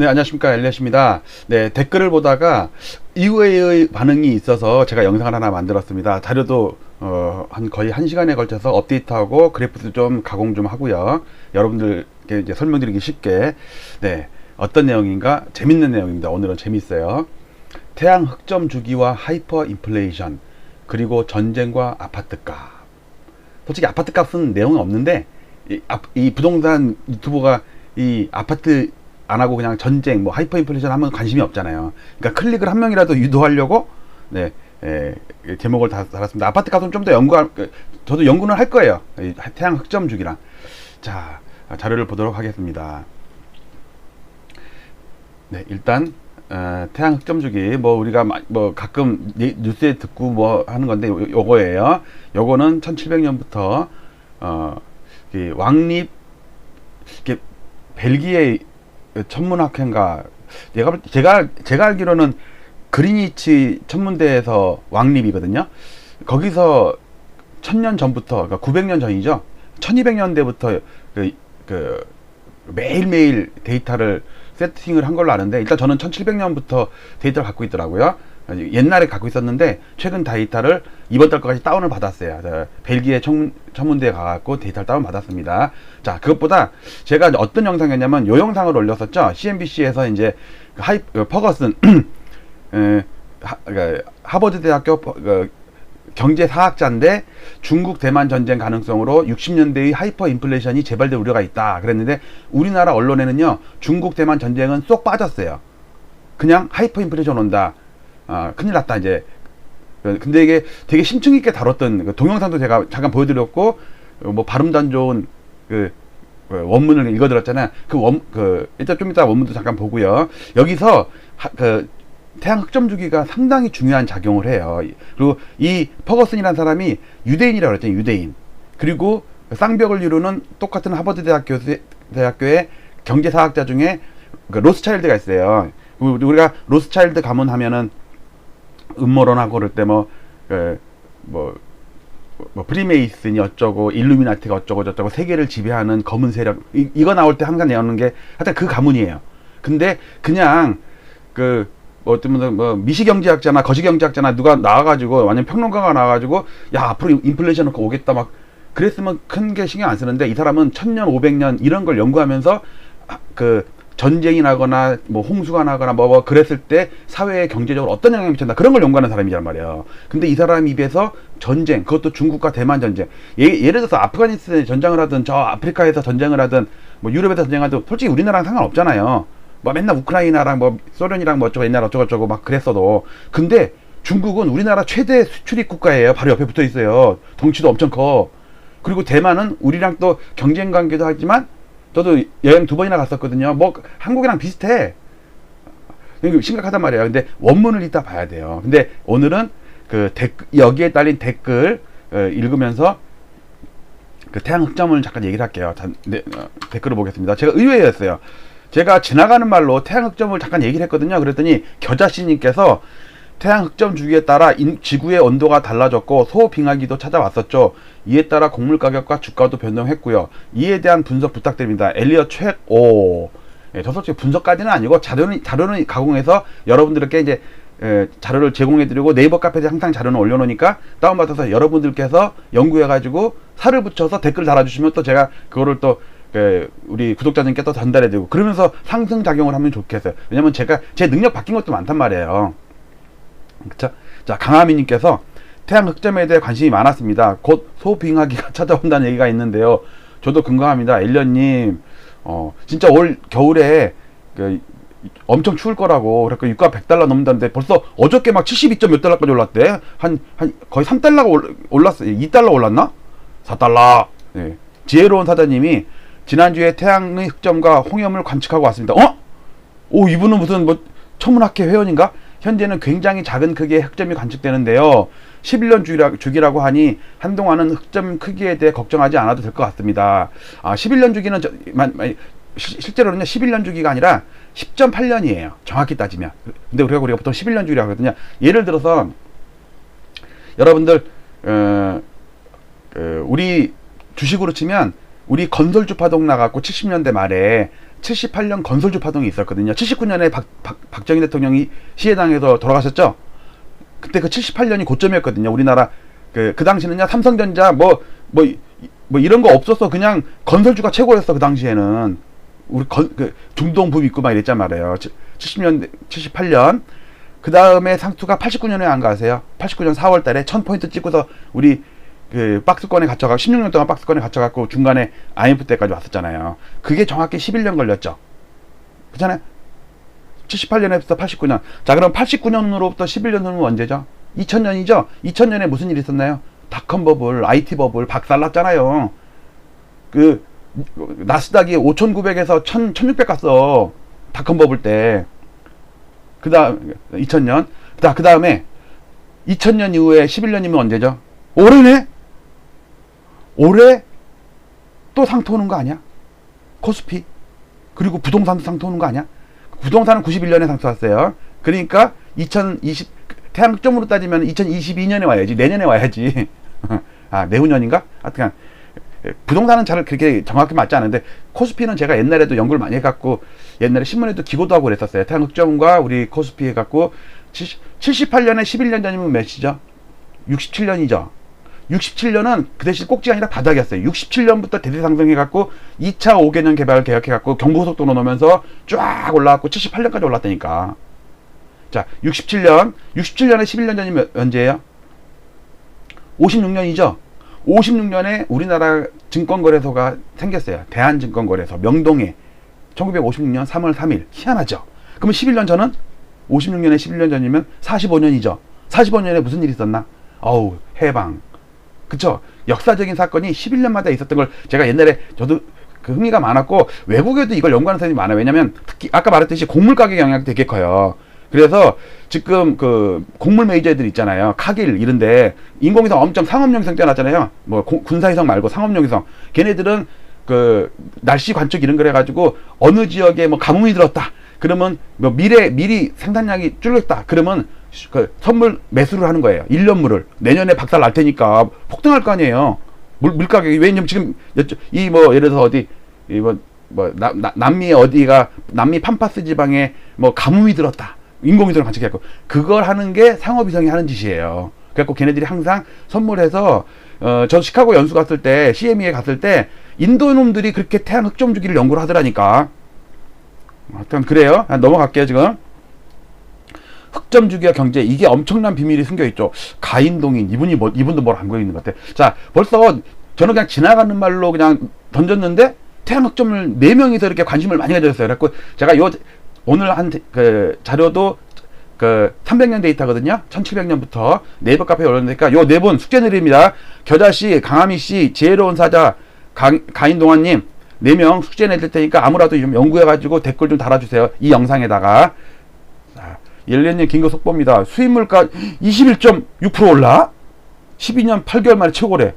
네, 안녕하십니까. 엘리엇입니다. 네, 댓글을 보다가 이후의 반응이 있어서 제가 영상을 하나 만들었습니다. 자료도 어, 한 거의 한 시간에 걸쳐서 업데이트하고 그래프도 좀 가공 좀 하고요. 여러분들께 이제 설명드리기 쉽게 네, 어떤 내용인가 재밌는 내용입니다. 오늘은 재밌어요. 태양 흑점 주기와 하이퍼 인플레이션 그리고 전쟁과 아파트 값. 솔직히 아파트 값은 내용은 없는데 이, 아- 이 부동산 유튜버가 이 아파트 안 하고 그냥 전쟁 뭐 하이퍼 인플레이션 하면 관심이 없잖아요. 그러니까 클릭을 한 명이라도 유도하려고 네 에, 제목을 다 달았습니다. 아파트 값은 좀더 연구할 그, 저도 연구는 할 거예요. 이 태양 흑점 주기랑 자 자료를 보도록 하겠습니다. 네 일단 어, 태양 흑점 주기 뭐 우리가 마- 뭐 가끔 예- 뉴스에 듣고 뭐 하는 건데 요, 요거예요. 요거는 1700년부터 어, 이 왕립 이게 벨기에 천문학회인가 제가 볼- 제가 제가 알기로는 그리니치 천문대에서 왕립이거든요. 거기서 천년 전부터 그러니까 900년 전이죠. 1200년대부터 그, 그 매일매일 데이터를 세팅을 한 걸로 아는데 일단 저는 1700년부터 데이터를 갖고 있더라고요. 옛날에 갖고 있었는데 최근 데이터를 이번 달까지 다운을 받았어요. 저 벨기에 청, 천문대에 가갖고 데이터를 다운 받았습니다. 자 그것보다 제가 어떤 영상이었냐면 요 영상을 올렸었죠. CNBC에서 이제 그 하이 그 퍼거슨 그 하버드 대학교 퍼- 그 경제사학자인데 중국 대만 전쟁 가능성으로 60년대의 하이퍼 인플레이션이 재발될 우려가 있다 그랬는데 우리나라 언론에는요 중국 대만 전쟁은 쏙 빠졌어요. 그냥 하이퍼 인플레이션 온다. 아, 큰일 났다 이제. 어, 근데 이게 되게 심층 있게 다뤘던 그 동영상도 제가 잠깐 보여드렸고 어, 뭐 발음도 안 좋은 그 어, 원문을 읽어드렸잖아요. 그 원, 그, 일단 좀 이따 원문도 잠깐 보고요. 여기서, 하, 그, 태양 흑점 주기가 상당히 중요한 작용을 해요. 그리고 이 퍼거슨이라는 사람이 유대인이라고 그랬잖아요. 유대인. 그리고 쌍벽을 이루는 똑같은 하버드 대학교, 대학교의 경제사학자 중에 그 로스차일드가 있어요. 우리- 우리가 로스차일드 가문 하면은 음모론하고 그럴 때 뭐, 그, 뭐, 뭐 프리메이슨이 어쩌고 일루미나티가 어쩌고 저쩌고 세계를 지배하는 검은 세력 이, 이거 나올 때 항상 내오는 게 하여튼 그 가문이에요. 근데 그냥 그 뭐 어떤 분들 뭐 미시경제학자나 거시경제학자나 누가 나와가지고 완전 평론가가 나와가지고 야 앞으로 인플레이션 오겠다 막 그랬으면 큰 게 신경 안 쓰는데 이 사람은 천년 오백년 이런 걸 연구하면서 아, 그 전쟁이 나거나 뭐 홍수가 나거나 뭐, 뭐 그랬을 때 사회에 경제적으로 어떤 영향을 미쳤나 그런 걸 연구하는 사람이란 말이에요. 근데 이 사람 입에서 전쟁 그것도 중국과 대만 전쟁 예, 예를 들어서 아프가니스탄에 전쟁을 하든 저 아프리카에서 전쟁을 하든 뭐 유럽에서 전쟁하든 솔직히 우리나라랑 상관없잖아요. 뭐 맨날 우크라이나랑 뭐 소련이랑 뭐 어쩌고 옛날 어쩌고 저쩌고 막 그랬어도 근데 중국은 우리나라 최대 수출입 국가예요. 바로 옆에 붙어 있어요. 덩치도 엄청 커. 그리고 대만은 우리랑 또 경쟁 관계도 하지만 저도 여행 두 번이나 갔었거든요. 뭐 한국이랑 비슷해. 이거 심각하단 말이에요. 근데 원문을 이따 봐야 돼요. 근데 오늘은 그 댓글 여기에 딸린 댓글 어, 읽으면서 그 태양 흑점을 잠깐 얘기를 할게요. 자, 네, 어, 댓글을 보겠습니다. 제가 의외였어요. 제가 지나가는 말로 태양 흑점을 잠깐 얘기를 했거든요. 그랬더니 겨자씨님께서 태양 흑점 주기에 따라 인- 지구의 온도가 달라졌고 소빙하기도 찾아왔었죠. 이에 따라 곡물 가격과 주가도 변동했고요. 이에 대한 분석 부탁드립니다. 엘리어 최 오. 예, 저 솔직히 분석까지는 아니고 자료는 자료는 가공해서 여러분들께 이제 에, 자료를 제공해드리고 네이버 카페에 항상 자료는 올려놓으니까 다운받아서 여러분들께서 연구해가지고 살을 붙여서 댓글 달아주시면 또 제가 그거를 또 그, 우리 구독자님께 또 전달해드리고 그러면서 상승 작용을 하면 좋겠어요. 왜냐면 제가 제 능력 바뀐 것도 많단 말이에요. 그쵸? 자, 강하미님께서 태양 흑점에 대해 관심이 많았습니다. 곧 소빙하기가 찾아온다는 얘기가 있는데요. 저도 공감합니다. 엘리언님, 어, 진짜 올 겨울에 그, 엄청 추울 거라고. 그래서 유가 100달러 넘는다는데 벌써 어저께 막 72점 몇 달러까지 올랐대. 한, 한, 거의 3달러가 올, 올랐어. 2달러 올랐나? 4달러. 예. 지혜로운 사장님이 지난주에 태양의 흑점과 홍염을 관측하고 왔습니다. 어? 오, 이분은 무슨 뭐 천문학회 회원인가? 현재는 굉장히 작은 크기의 흑점이 관측되는데요. 11년 주기라, 주기라고 하니 한동안은 흑점 크기에 대해 걱정하지 않아도 될 것 같습니다. 아, 11년 주기는 저, 만, 만, 시- 실제로는요, 11년 주기가 아니라 10.8년이에요. 정확히 따지면. 근데 우리가 우리가 보통 11년 주기라고 하거든요. 예를 들어서 여러분들 어, 그 우리 주식으로 치면 우리 건설주 파동 나갖고 70년대 말에 78년 건설주 파동이 있었거든요. 79년에 박, 박, 박정희 대통령이 시해당해서 돌아가셨죠. 그때 그 78년이 고점이었거든요. 우리나라 그, 그 당시는요 삼성전자 뭐뭐 뭐 이런 거 없었어. 그냥 건설주가 최고였어 그 당시에는 우리 건, 그 중동 붐 있고 막 이랬단 말이에요. 70년 78년 그 다음에 상투가 89년에 안 가세요. 89년 4월달에 1000포인트 찍고서 우리 그 박스권에 갇혀가 16년 동안 박스권에 갇혀갖고 중간에 IMF 때까지 왔었잖아요. 그게 정확히 11년 걸렸죠. 그렇잖아요. 78년에부터 89년. 자, 그럼 89년으로부터 11년 후는 언제죠? 2000년이죠? 2000년에 무슨 일이 있었나요? 닷컴 버블, IT 버블 박살 났잖아요. 그, 나스닥이 5,900에서 1,000, 1,600 갔어. 닷컴 버블 때. 그 다음, 2000년. 자, 그 다음에 2000년 이후에 11년이면 언제죠? 올해네? 올해 또 상토 오는 거 아니야? 코스피. 그리고 부동산도 상토 오는 거 아니야? 부동산은 91년에 상토 왔어요. 그러니까 2020, 태양점으로 따지면 2022년에 와야지. 내년에 와야지. 아, 내후년인가? 하여튼, 부동산은 잘 그렇게 정확히 맞지 않은데, 코스피는 제가 옛날에도 연구를 많이 해갖고, 옛날에 신문에도 기고도 하고 그랬었어요. 태양흑점과 우리 코스피 해갖고, 70, 78년에 11년 전이면 몇이죠? 67년이죠. 67년은 그 대신 꼭지가 아니라 바닥이었어요. 67년부터 대대 상승해갖고 2차 5개년 개발을 계약해갖고 경부고속도로 놓으면서 쫙 올라왔고 78년까지 올랐다니까. 자, 67년, 67년에 11년 전이 몇, 언제예요? 56년이죠. 56년에 우리나라 증권거래소가 생겼어요. 대한증권거래소 명동에 1956년 3월 3일 희한하죠. 그러면 11년 전은 56년에 11년 전이면 45년이죠. 45년에 무슨 일이 있었나? 어우 해방. 그쵸? 역사적인 사건이 11년마다 있었던 걸 제가 옛날에 저도 그 흥미가 많았고 외국에도 이걸 연구하는 사람이 많아요. 왜냐면 특히 아까 말했듯이 곡물 가격 영향이 되게 커요. 그래서 지금 그 곡물 메이저들 있잖아요. 카길 이런데 인공위성 엄청 상업용위성 뛰어났잖아요. 뭐 고- 군사위성 말고 상업용위성. 걔네들은 그 날씨 관측 이런 걸 해가지고 어느 지역에 뭐 가뭄이 들었다. 그러면 뭐 미래 미리 생산량이 줄었다. 그러면 그 선물 매수를 하는 거예요. 1년물을 내년에 박살 날 테니까 폭등할 거 아니에요. 물, 물 가격이 왜냐면 지금 이 뭐 예를 들어서 어디 이뭐 뭐 남- 남- 남미의 어디가 남미 판파스 지방에 뭐 가뭄이 들었다. 인공위성을 관측해갖고 그걸 하는 게 상업위성이 하는 짓이에요. 그래갖고 걔네들이 항상 선물해서 어 저도 시카고 연수 갔을 때 CME에 갔을 때 인도 놈들이 그렇게 태양 흑점 주기를 연구를 하더라니까. 하여튼 그래요. 아, 넘어갈게요 지금. 흑점 주기와 경제 이게 엄청난 비밀이 숨겨 있죠. 가인동인 이분이 뭐 이분도 뭘 알고 있는 것 같아. 자 벌써 저는 그냥 지나가는 말로 그냥 던졌는데 태양 흑점을 네 명이서 이렇게 관심을 많이 가졌어요. 그래갖고 제가 요 오늘 한 그 자료도 그 300년 데이터거든요. 1700년부터 네이버 카페에 올렸으니까 요 네 분 숙제 내립니다. 겨자 씨, 강하미 씨, 지혜로운 사자, 강, 가인동환님 네 명 숙제 내릴 테니까 아무라도 좀 연구해가지고 댓글 좀 달아주세요. 이 영상에다가 자, 옐렌님 긴거 속보입니다. 수입물가 21.6% 올라? 12년 8개월 만에 최고래.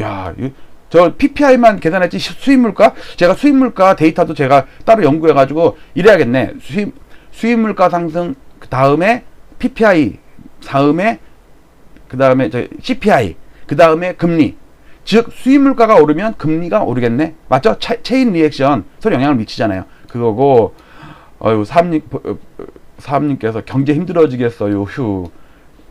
야, 저 PPI만 계산했지 시- 수입물가? 제가 수입물가 데이터도 제가 따로 연구해가지고 이래야겠네. 수입 수입물가 상승 그 다음에 PPI 다음에 그 다음에 저 CPI 그 다음에 금리. 즉 수입 물가가 오르면 금리가 오르겠네. 맞죠? 차, 체인 리액션 서로 영향을 미치잖아요. 그거고 어유 사업님 어, 어, 사업님께서 경제 힘들어지겠어요. 휴.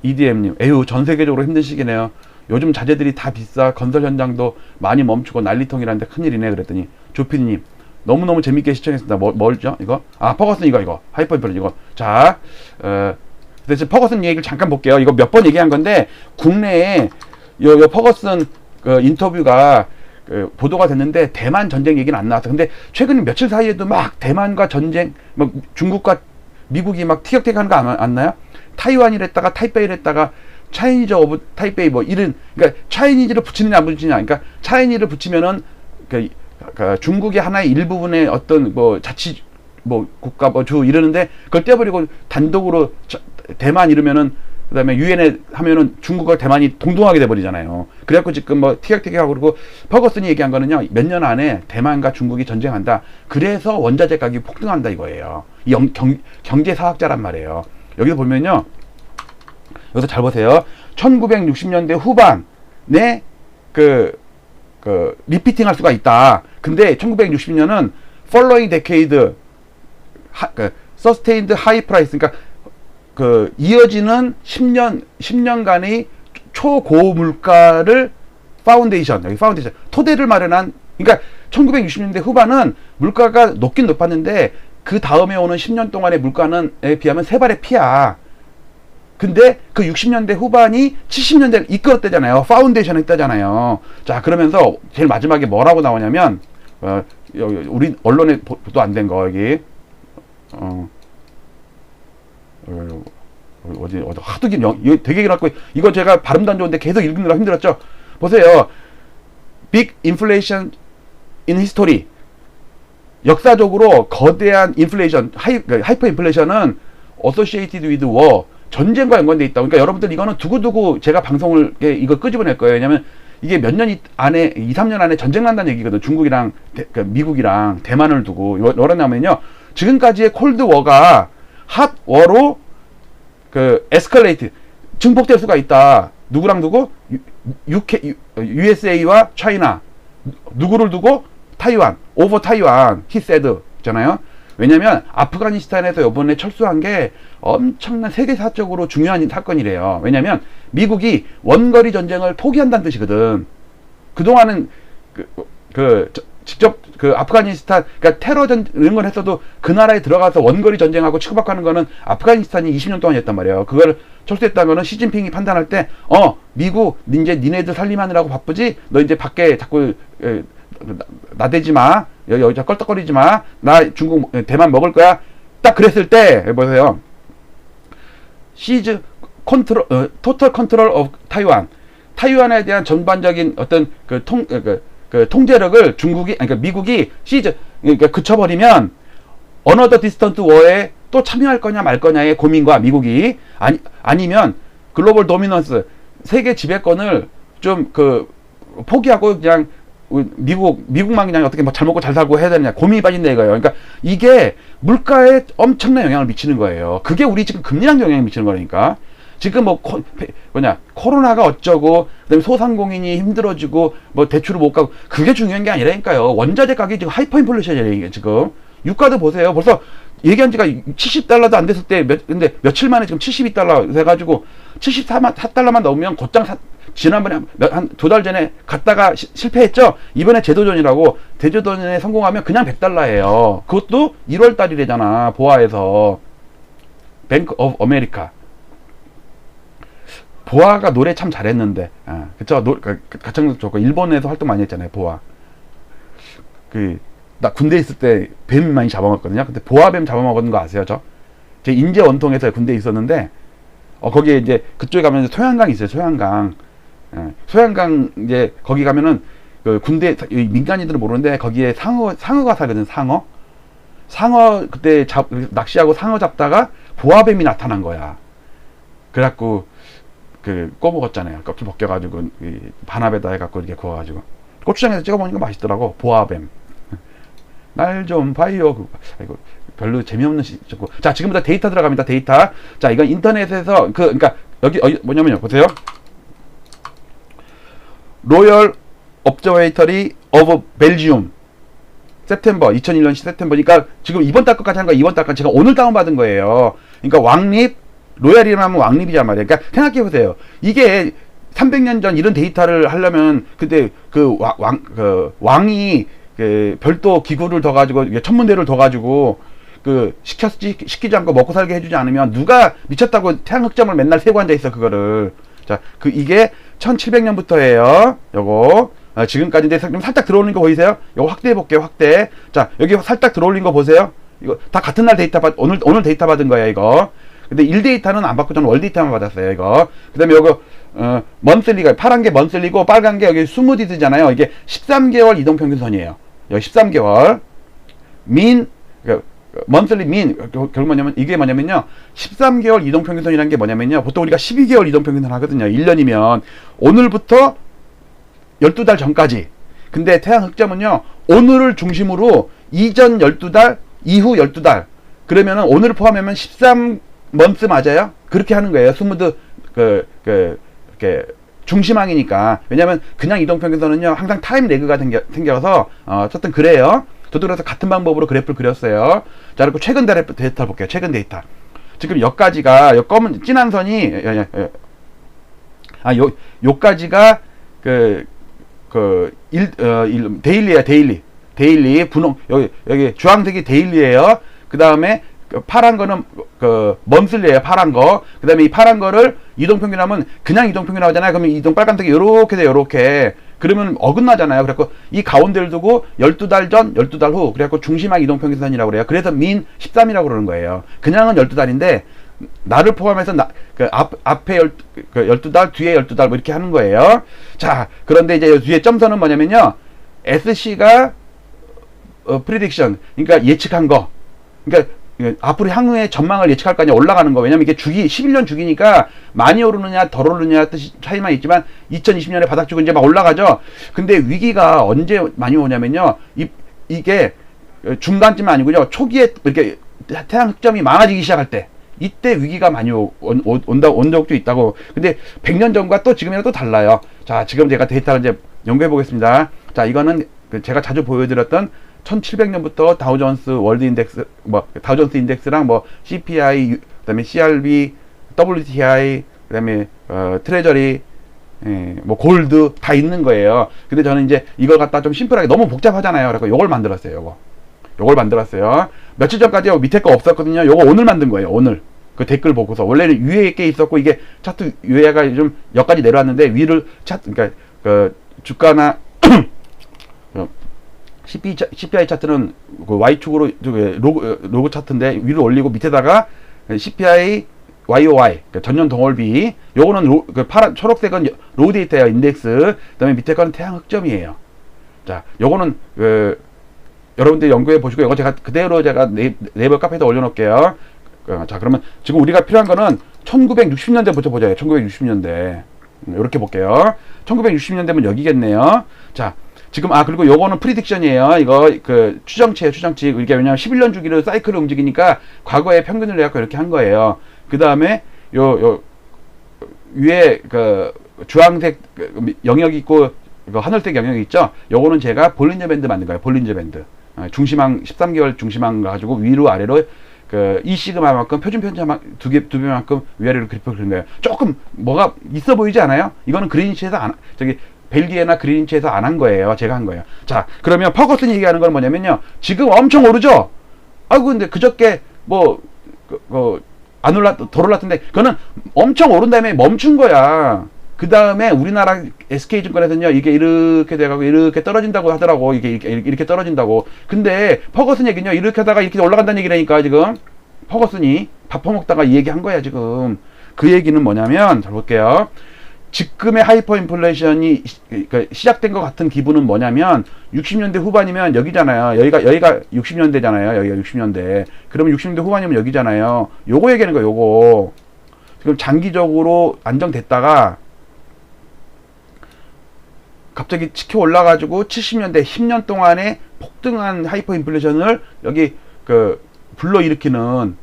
EDM님, 에휴 전 세계적으로 힘든 시기네요. 요즘 자재들이 다 비싸 건설 현장도 많이 멈추고 난리통이라는데 큰일이네 그랬더니 조피디님 너무너무 재밌게 시청했습니다. 뭐, 뭘죠 이거? 아 퍼거슨 이거 이거 하이퍼인플 이거 자 어, 그래서 퍼거슨 얘기를 잠깐 볼게요. 이거 몇 번 얘기한 건데 국내에 요, 요 퍼거슨 그 인터뷰가 그 보도가 됐는데 대만 전쟁 얘기는 안 나왔어. 근데 최근 며칠 사이에도 막 대만과 전쟁, 뭐 중국과 미국이 막 티격태격하는 거 안, 안 나요? 타이완이랬다가 타이베이랬다가 차이니즈 오브 타이베이 뭐 이런 그러니까 차이니즈를 붙이느냐 안 붙이느냐 그러니까 차이니를 붙이면은 그, 그 중국의 하나의 일부분의 어떤 뭐 자치 뭐 국가 뭐 주 이러는데 그걸 떼버리고 단독으로 자- 대만 이러면은 그다음에 유엔에 하면은 중국과 대만이 동동하게 돼 버리잖아요. 그래갖고 지금 뭐 티격태격하고 그러고 퍼거슨이 얘기한 거는요 몇 년 안에 대만과 중국이 전쟁한다. 그래서 원자재 가격이 폭등한다 이거예요. 이 영- 경, 경제 사학자란 말이에요. 여기서 보면요. 여기서 잘 보세요. 1960년대 후반에 그 그 리피팅 할 수가 있다. 근데 1960년은 following decade 하, 그 sustained high price 그러니까 그 이어지는 10년 10년간의 초고 물가를 파운데이션 여기 파운데이션 토대를 마련한 그러니까 1960년대 후반은 물가가 높긴 높았는데 그 다음에 오는 10년 동안의 물가는에 비하면 세 발의 피야. 근데 그 60년대 후반이 70년대를 이끌었대잖아요. 파운데이션 했다잖아요. 자, 그러면서 제일 마지막에 뭐라고 나오냐면, 어, 우리 언론에 보도 안 된 거, 여기. 어, 어, 어디, 어디, 하도 긴 영, 되게 길었고, 이거 제가 발음도 안 좋은데 계속 읽느라 힘들었죠? 보세요. Big inflation in history. 역사적으로 거대한 인플레이션, 하이, 그 하이퍼 인플레이션은 associated with war, 전쟁과 연관돼 있다. 그러니까 여러분들 이거는 두고두고 제가 방송을 예, 이거 끄집어낼 거예요. 왜냐면 이게 몇 년 안에 2, 3년 안에 전쟁 난다는 얘기거든. 중국이랑 대, 그 미국이랑 대만을 두고 뭐라냐면요. 지금까지의 콜드 워가 핫 워로 그 에스컬레이트 증폭될 수가 있다. 누구랑 두고 UK, USA와 차이나 누구를 두고 타이완 오버 타이완 히세드 있잖아요. 왜냐면 아프가니스탄에서 이번에 철수한 게 엄청난 세계사적으로 중요한 사건이래요. 왜냐면 미국이 원거리 전쟁을 포기한다는 뜻이거든. 그동안은 그, 그 저, 직접 그 아프가니스탄 그러니까 테러 전 이런 걸 했어도 그 나라에 들어가서 원거리 전쟁하고 치고받고하는 거는 아프가니스탄이 20년 동안 했단 말이에요. 그걸 철수했다면은 시진핑이 판단할 때 어 미국 이제 니네들 살림하느라고 바쁘지? 너 이제 밖에 자꾸 에, 나대지 마. 여기 여기서 껄떡거리지 마. 나 중국 대만 먹을 거야. 딱 그랬을 때 보세요. 시즈 컨트롤 어, 토털 컨트롤 오브 타이완. 타이완에 대한 전반적인 어떤 그 통 그, 그 통제력을 중국이 아니, 그러니까 미국이 시즈 그러니까 그쳐버리면 어너더 디스턴트 워에 또 참여할 거냐 말 거냐의 고민과 미국이 아니 아니면 글로벌 도미넌스 세계 지배권을 좀 그 포기하고 그냥 미국 미국만 그냥 어떻게 뭐잘 먹고 잘 살고 해야 되느냐 고민이 빠진다 이거예요. 그러니까 이게 물가에 엄청난 영향을 미치는 거예요. 그게 우리 지금 금리랑 영향을 미치는 거니까. 지금 뭐 코, 뭐냐 코로나가 어쩌고 그다음에 소상공인이 힘들어지고 뭐 대출을 못 가고 그게 중요한 게 아니라니까요. 원자재 가격이 지금 하이퍼 인플레이션이에요 이게 지금. 유가도 보세요. 벌써 얘기한 지가 70달러도 안 됐을 때, 몇, 근데 며칠 만에 지금 72달러 돼가지고, 74달러만 넘으면 곧장 사, 지난번에 한 두 달 전에 갔다가 시, 실패했죠? 이번에 제도전이라고, 대조전에 성공하면 그냥 100달러예요. 그것도 1월 달이래잖아, 보아에서. 뱅크 오브 아메리카. 보아가 노래 참 잘했는데, 아, 그쵸? 노, 그, 가창력 좋고, 일본에서 활동 많이 했잖아요, 보아. 그, 나 군대 있을 때 뱀 많이 잡아먹거든요. 근데 보아뱀 잡아먹은 거 아세요, 저? 제 인제 원통에서 군대 있었는데, 어, 거기에 이제 그쪽에 가면 소양강 있어요, 소양강. 예, 소양강 이제 거기 가면은 그 군대 민간인들은 모르는데 거기에 상어 상어가 살거든, 상어. 상어 그때 잡 낚시하고 상어 잡다가 보아뱀이 나타난 거야. 그래갖고 그 꺼먹었잖아요. 껍질 벗겨가지고 이 반합에다 해갖고 이렇게 구워가지고 고추장에서 찍어 먹으니까 맛있더라고. 보아뱀. 날 좀 봐요. 아이고 별로 재미없는 시고 자 지금부터 데이터 들어갑니다. 데이터. 자 이건 인터넷에서 그 그러니까 여기 어, 뭐냐면요. 보세요. 로열 업저베이터리 오브 벨지움 세프템버 2001년 세프템버니까 지금 이번 달 것까지 한 거 이번 달까지 제가 오늘 다운받은 거예요. 그러니까 왕립 로얄이라면 왕립이란 말이에요. 그러니까 생각해 보세요. 이게 300년 전 이런 데이터를 하려면 그때 그 왕 그 왕이 그 별도 기구를 더 가지고 천문대를 더 가지고 그 시켰지 시키지 않고 먹고 살게 해주지 않으면 누가 미쳤다고 태양 흑점을 맨날 세고 앉아 있어 그거를 자 그 이게 1700년부터예요 요거 아, 지금까지인데 좀 살짝 들어오는 거 보이세요? 요거 확대해 볼게요 확대 자 여기 살짝 들어올린 거 보세요 이거 다 같은 날 데이터 받 오늘 오늘 데이터 받은 거예요 이거 근데 1데이터는 안 받고 저는 월 데이터만 받았어요 이거. 그 다음에 요거 어, 먼슬리가 파란 게 먼슬리고 빨간 게 여기 스무디즈잖아요. 이게 13개월 이동평균선이에요. 여기 13개월. 민 먼슬리 민 결국 뭐냐면 이게 뭐냐면요. 13개월 이동평균선이라는 게 뭐냐면요. 보통 우리가 12개월 이동평균선 하거든요. 1년이면. 오늘부터 12달 전까지. 근데 태양 흑점은요. 오늘을 중심으로 이전 12달 이후 12달. 그러면은 오늘을 포함하면 13 먼스 맞아요 그렇게 하는 거예요 스무드 그, 그, 이렇게 중심항이니까 왜냐하면 그냥 이동평균선은요 항상 타임 레그가 생겨, 생겨서 어, 어쨌든 그래요. 그래서 같은 방법으로 그래프를 그렸어요. 자 그리고 최근 데이터 데이터 볼게요. 최근 데이터. 지금 여기까지가 요 검은 진한 선이 야, 야, 야. 아, 요, 요까지가, 그, 그, 일, 어, 일, 데일리야, 데일리. 데일리, 분홍, 여기, 여기, 주황색이 데일리예요 그 다음에, 그 파란 거는, 그, 먼슬리예요 파란 거. 그 다음에 이 파란 거를 이동 평균하면 그냥 이동 평균 나오잖아요. 그러면 이동 빨간색이 요렇게 돼, 요렇게. 그러면 어긋나잖아요. 그래갖고 이 가운데를 두고 12달 전, 12달 후. 그래갖고 중심학 이동 평균선이라고 그래요. 그래서 민 13이라고 그러는 거예요. 그냥은 12달인데, 나를 포함해서 나, 그 앞, 앞에 열, 그 12달, 뒤에 12달 뭐 이렇게 하는 거예요. 자, 그런데 이제 뒤에 점선은 뭐냐면요. SC가 어, 프리딕션, 그러니까 예측한 거. 그러니까 그 앞으로 향후의 전망을 예측할 거 아니야 올라가는 거. 왜냐면 이게 주기 11년 주기니까 많이 오르느냐 덜 오르느냐 뜻이 차이만 있지만 2020년에 바닥 주고 이제 막 올라가죠. 근데 위기가 언제 많이 오냐면요. 이, 이게 중간쯤 아니고요. 초기에 이렇게 태양 흑점이 많아지기 시작할 때. 이때 위기가 많이 오, 온, 온다 온 적도 있다고. 근데 100년 전과 또 지금이랑 또 달라요. 자 지금 제가 데이터를 이제 연구해 보겠습니다. 자 이거는 그 제가 자주 보여드렸던 1700년부터 다우존스 월드 인덱스 뭐 다우존스 인덱스랑 뭐 CPI 그다음에 CRB WTI 그다음에 어, 트레저리 예, 뭐 골드 다 있는 거예요. 근데 저는 이제 이걸 갖다 좀 심플하게 너무 복잡하잖아요. 그래서 요걸 만들었어요. 요거. 요걸 만들었어요. 며칠 전까지 밑에 거 없었거든요. 요거 오늘 만든 거예요. 오늘. 그 댓글 보고서 원래는 위에 게 있었고 이게 차트 위에가 좀 여기까지 내려왔는데 위를 차트 그러니까 그 주가나 CPI, 차트는 그 Y축으로 로그, 로그 차트인데 위로 올리고 밑에다가 CPI YOY 그러니까 전년 동월비 요거는 로, 그 파란 초록색은 로우 데이터예요 인덱스. 그다음에 밑에 거는 태양 흑점이에요. 자 요거는 그 여러분들 연구해 보시고 이거 제가 그대로 제가 네, 네이버 카페에다 올려놓을게요. 어, 자 그러면 지금 우리가 필요한 거는 1960년대부터 보자요 1960년대. 이렇게 볼게요. 1960년대면 여기겠네요. 자 지금 아 그리고 요거는 프리딕션이에요. 이거 그 추정치예요, 추정치. 이게 왜냐면 11년 주기로 사이클을 움직이니까 과거의 평균을 내갖고 이렇게 한 거예요. 그 다음에 요 요 위에 그 주황색 그 영역 있고 그 하늘색 영역 있죠. 요거는 제가 볼린저 밴드 만든 거예요. 볼린저 밴드. 어, 중심항 13개월 중심항 가지고 위로 아래로 그이 시그마만큼 표준 편차만 두개 두 배만큼 위아래로 그래프 그린 거예요. 조금 뭐가 있어 보이지 않아요? 이거는 그린시에서 안 저기 벨기에나 그린치에서 안 한 거예요. 제가 한 거예요. 자, 그러면 퍼거슨 얘기하는 건 뭐냐면요. 지금 엄청 오르죠? 아이고, 근데 그저께 뭐, 그, 그, 안 올랐, 덜 올랐던데, 그거는 엄청 오른 다음에 멈춘 거야. 그 다음에 우리나라 SK증권에서는요, 이게 이렇게 돼가고 이렇게 떨어진다고 하더라고. 이게 이렇게, 이렇게 떨어진다고. 근데 퍼거슨 얘기는요, 이렇게 하다가 이렇게 올라간다는 얘기라니까, 지금. 퍼거슨이 밥 퍼먹다가 이 얘기 한 거야, 지금. 그 얘기는 뭐냐면, 잘 볼게요. 지금의 하이퍼 인플레이션이 그러니까 시작된 것 같은 기분은 뭐냐면 60년대 후반이면 여기잖아요. 여기가 여기가 60년대잖아요. 여기가 60년대. 그러면 60년대 후반이면 여기잖아요. 요거 얘기하는 거예요. 요거. 지금 장기적으로 안정됐다가 갑자기 치켜 올라가지고 70년대 10년 동안에 폭등한 하이퍼 인플레이션을 여기 그 불러일으키는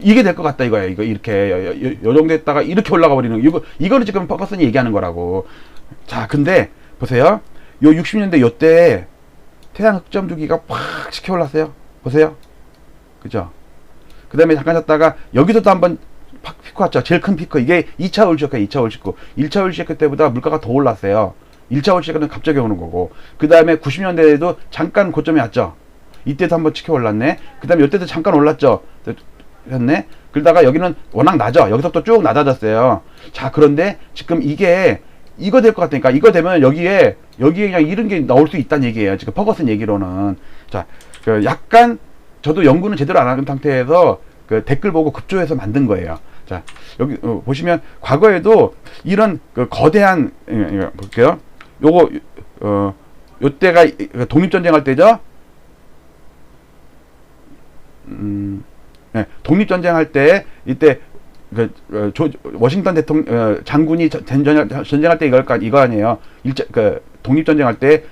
이게 될 것 같다 이거야. 이거 이렇게 요, 요, 요 정도 했다가 이렇게 올라가 버리는 거. 이거 이거는 지금 퍼커슨이 얘기하는 거라고. 자, 근데 보세요. 요 60년대 요때 태양 흑점 주기가 팍 시켜 올랐어요. 보세요. 그죠? 그 다음에 잠깐 잤다가 여기서도 한번 팍 피크 왔죠. 제일 큰 피크. 이게 2차 올시크 2차 올시크. 1차 올시크 때보다 물가가 더 올랐어요. 1차 올시크는 갑자기 오는 거고. 그 다음에 90년대에도 잠깐 고점이 왔죠. 이때도 한번 치켜 올랐네. 그 다음에 이때도 잠깐 올랐죠. 했네. 그러다가 여기는 워낙 낮아. 여기서부터 쭉 낮아졌어요. 자, 그런데 지금 이게 이거 될 것 같으니까 이거 되면 여기에 여기에 그냥 이런 게 나올 수 있다는 얘기예요. 지금 퍼거슨 얘기로는 자, 그 약간 저도 연구는 제대로 안 한 상태에서 그 댓글 보고 급조해서 만든 거예요. 자, 여기 어, 보시면 과거에도 이런 그 거대한 예, 볼게요. 요거 어 요때가 독립 전쟁 할 때죠. 음. 네, 독립전쟁 할 때 이때 그 어, 조, 워싱턴 대통령 어, 장군이 전쟁 전쟁할 때 이걸 이거 아니에요. 일제 그 독립 전쟁 할 때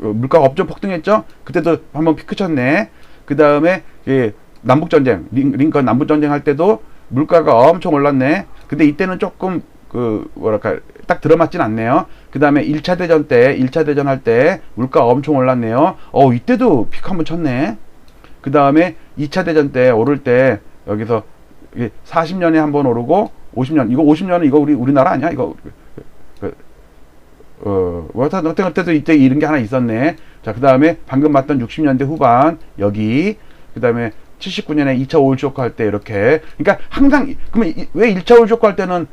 어, 물가가 엄청 폭등했죠. 그때도 한번 피크 쳤네. 그 다음에 예, 남북 전쟁 링컨 남북 전쟁 할 때도 물가가 엄청 올랐네. 근데 이때는 조금 그 뭐랄까 딱 들어맞진 않네요. 그 다음에 1차 대전 때, 1차 대전 할 때 물가 엄청 올랐네요. 어, 이때도 픽 한번 쳤네. 그 다음에 2차 대전 때 오를 때 여기서 40년에 한 번 오르고 50년, 이거 50년은 이거 우리, 우리나라 아니야? 이거, 그, 어, 뭐, 하여튼 어떤 때도 이때 이런 게 하나 있었네. 자, 그 다음에 방금 봤던 60년대 후반, 여기, 그 다음에 79년에 2차 오일 쇼크 할 때 이렇게. 그러니까 항상, 이- 그러면 이- 왜 1차 오일 쇼크 할 때는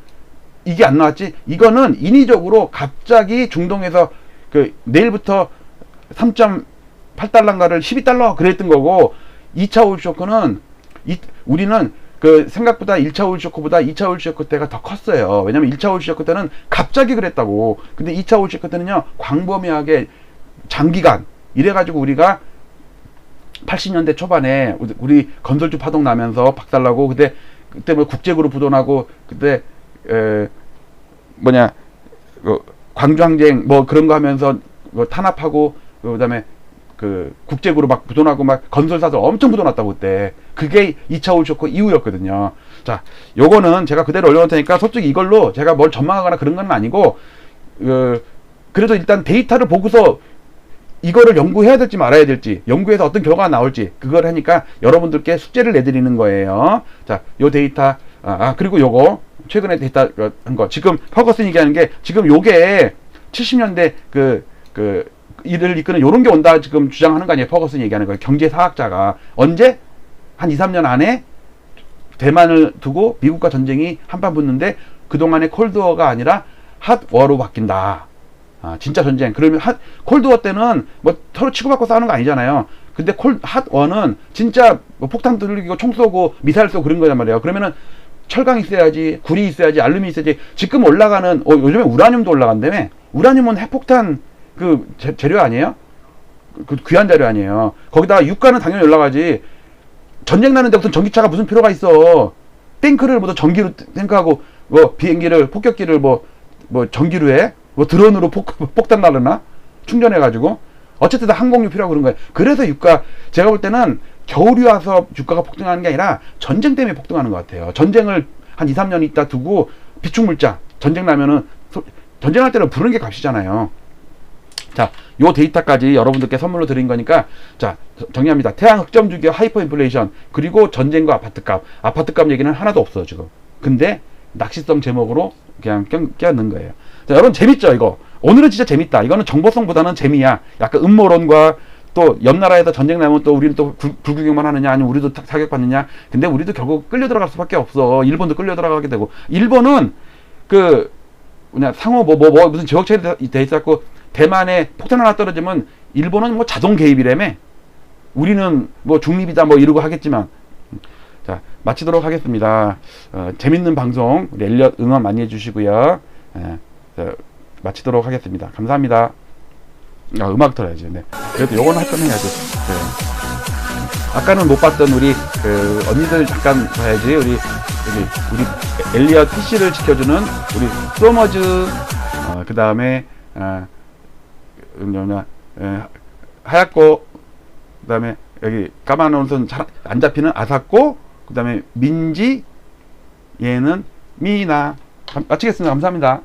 이게 안 나왔지? 이거는 인위적으로 갑자기 중동에서 그 내일부터 3.8달러인가를 12달러 그랬던 거고 2차 오일 쇼크는 이, 우리는 그 생각보다 1차 오일 쇼크보다 2차 오일 쇼크 때가 더 컸어요. 왜냐면 1차 오일 쇼크 때는 갑자기 그랬다고. 근데 2차 오일 쇼크 때는요. 광범위하게 장기간 이래 가지고 우리가 80년대 초반에 우리- 건설주 파동 나면서 박살나고 그때 그때 뭐 국제그룹 부도나고 그때 에 뭐냐 그 광주항쟁 뭐 그런 거 하면서 뭐 탄압하고 그다음에 그 국제그룹 막 부도나고 막 건설사들 엄청 부도났다고 그때 그게 2차 올쇼크 이후였거든요. 자, 요거는 제가 그대로 올려놓을 테니까 솔직히 이걸로 제가 뭘 전망하거나 그런 건 아니고 그 그래도 일단 데이터를 보고서 이거를 연구해야 될지 말아야 될지 연구해서 어떤 결과가 나올지 그걸 하니까 여러분들께 숙제를 내드리는 거예요. 자, 요 데이터 아, 아, 그리고 요거 최근에 데이터 어, 한거 지금 퍼거슨 얘기하는 게 지금 요게 70년대 그그 일을 이끄는 요런 게 온다 지금 주장하는 거 아니에요. 퍼거슨 얘기하는 거예요. 경제 사학자가 언제 한 2, 3년 안에 대만을 두고 미국과 전쟁이 한판 붙는데 그동안의 콜드워가 아니라 핫워로 바뀐다. 아, 진짜 전쟁. 그러면 핫, 콜드워 때는 뭐 서로 치고받고 싸우는 거 아니잖아요. 근데 콜, 핫워는 진짜 뭐 폭탄 들리고 총 쏘고 미사일 쏘고 그런 거란 말이에요. 그러면은 철강 있어야지, 굴이 있어야지, 알루미 있어야지. 지금 올라가는, 어, 요즘에 우라늄도 올라간다며? 우라늄은 핵폭탄 그 재, 재료 아니에요? 그, 그 귀한 재료 아니에요. 거기다가 유가는 당연히 올라가지. 전쟁 나는데 무슨 전기차가 무슨 필요가 있어. 탱크를 뭐 전기로 탱크하고 뭐 비행기를 폭격기를 뭐뭐 전기로 해? 뭐 드론으로 폭, 폭탄 나르나? 충전해 가지고 어쨌든 다 항공유 필요하고 그런 거예요. 그래서 유가 제가 볼 때는 겨울이 와서 유가가 폭등하는 게 아니라 전쟁 때문에 폭등하는 것 같아요. 전쟁을 한 2, 3년 있다 두고 비축 물자 전쟁 나면은 소- 전쟁할 때는 부르는 게 값이잖아요. 자, 요 데이터까지 여러분들께 선물로 드린 거니까 자, 저- 정리합니다. 태양 흑점 주기 하이퍼 인플레이션 그리고 전쟁과 아파트값. 아파트값 얘기는 하나도 없어, 지금. 근데 낚시성 제목으로 그냥 껴, 껴넣은 거예요. 자, 여러분 재밌죠, 이거? 오늘은 진짜 재밌다. 이거는 정보성보다는 재미야. 약간 음모론과 또 옆 나라에서 전쟁 나면 또 우리는 또 불, 불구경만 하느냐 아니면 우리도 타- 사격받느냐 근데 우리도 결국 끌려 들어갈 수밖에 없어 일본도 끌려 들어가게 되고 일본은 그 뭐냐 상호 뭐 뭐 뭐 무슨 지역 체제 돼 있었고 대만에 폭탄 하나 떨어지면 일본은 뭐 자동 개입이라며 우리는 뭐 중립이다 뭐 이러고 하겠지만. 자 마치도록 하겠습니다. 어, 재밌는 방송 우리 엘리엇 응원 많이 해주시고요. 예, 자, 마치도록 하겠습니다. 감사합니다. 아 음악 들어야지. 네. 그래도 요건 할 거는 해야죠 네. 아까는 못 봤던 우리 그 언니들 잠깐 봐야지. 우리 여기 우리 엘리엇 PC를 지켜주는 우리 소머즈 어, 그 다음에 어, 음, 뭐냐. 에, 하얗고 그 다음에 여기 까만 옷은 잘 안 잡히는 아사코 그 다음에 민지 얘는 미나. 감- 마치겠습니다. 감사합니다